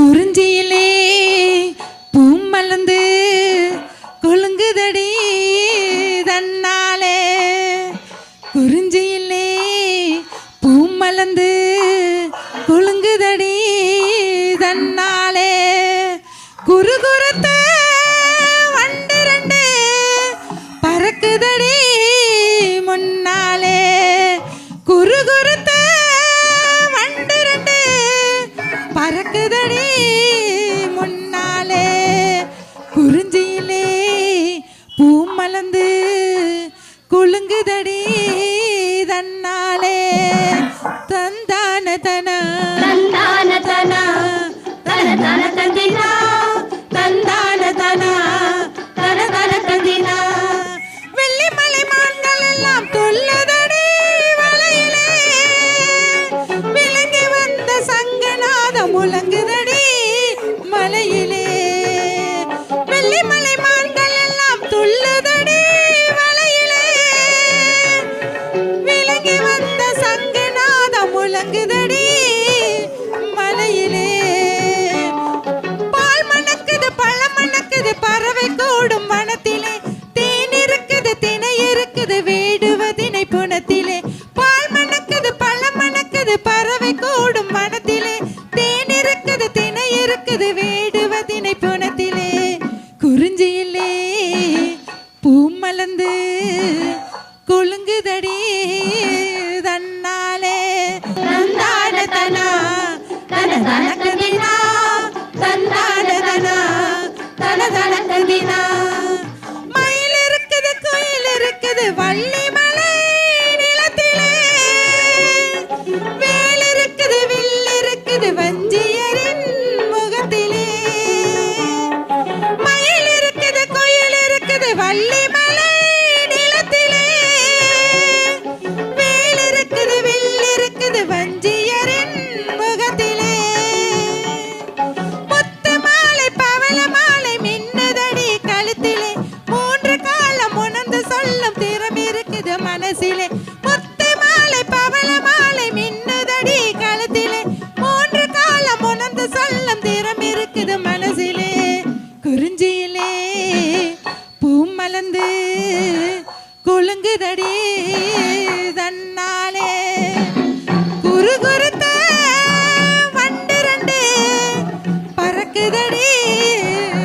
குறிஞ்சியிலே பூமலந்து கொழுங்குதடி தன்னாலே. குறிஞ்சியிலே பூமலந்து கொழுங்குதடி தன்னாலே. குறுகுறத்த வண்டு ரெண்டு பறக்குதடி முன்னாலே. பறக்குதடி முன்னாலே. குறிஞ்சியிலே பூ மலர்ந்து குலுங்குதடி தன்னாலே. தந்தான தன I'm not gonna Mulangue பூக்குது வேடுவதினை புனத்திலே குறிஞ்சியிலே பூமலந்து கொழுங்குதடி தன்னாலே. தந்தான தனா தனக்கு வஞ்சியரின் முகத்திலே. முத்து மாலை பவள மாலை மின்னதடி கழுத்திலே. மூன்று காலம் உணர்ந்து சொல்லும் திறம் இருக்குது மனசிலே. முத்து மாலை பவள மாலை सकदड़ी